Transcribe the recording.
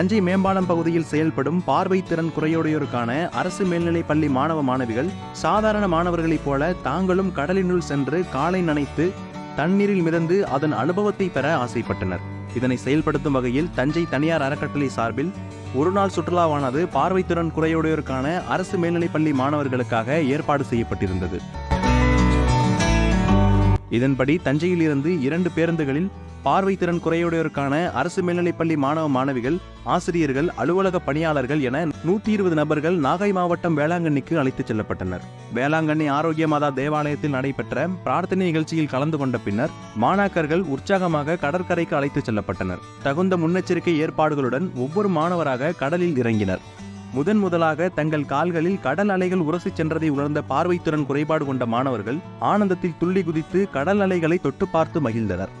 தஞ்சை மேம்பாலம் பகுதியில் செயல்படும் பார்வை திறன் குறையுடையோருக்கான அரசு மேல்நிலைப் பள்ளி மாணவ மாணவிகள் சாதாரண மாணவர்களைப் போல தாங்களும் கடலினுள் சென்று காலை நனைத்து தண்ணீரில் மிதந்து அதன் அனுபவத்தை பெற ஆசைப்பட்டனர். இதனை செயல்படுத்தும் வகையில் தஞ்சை தனியார் அறக்கட்டளை சார்பில் ஒரு நாள் சுற்றுலாவானது பார்வைத்திறன் குறையுடையோருக்கான அரசு மேல்நிலைப் பள்ளி மாணவர்களுக்காக ஏற்பாடு செய்யப்பட்டிருந்தது. இதன்படி தஞ்சையில் இருந்து இரண்டு பேருந்துகளில் பார்வை திறன் குறையுடையோருக்கான அரசு மேல்நிலைப்பள்ளி மாணவ மாணவிகள் ஆசிரியர்கள் அலுவலக பணியாளர்கள் என நூத்தி இருபது நபர்கள் நாகை மாவட்டம் வேளாங்கண்ணிக்கு அழைத்துச் செல்லப்பட்டனர். வேளாங்கண்ணி ஆரோக்கிய மாதா தேவாலயத்தில் நடைபெற்ற பிரார்த்தனை நிகழ்ச்சியில் கலந்து கொண்ட பின்னர் மாணாக்கர்கள் உற்சாகமாக கடற்கரைக்கு அழைத்துச் செல்லப்பட்டனர். தகுந்த முன்னெச்சரிக்கை ஏற்பாடுகளுடன் ஒவ்வொரு மாணவராக கடலில் இறங்கினர். முதன் முதலாக தங்கள் கால்களில் கடல் அலைகள் உரசி சென்றதை உணர்ந்த பார்வைத்திறன் குறைபாடு கொண்ட மாணவர்கள் ஆனந்தத்தில் துள்ளி குதித்து கடல் அலைகளை தொட்டு பார்த்து மகிழ்ந்தனர்.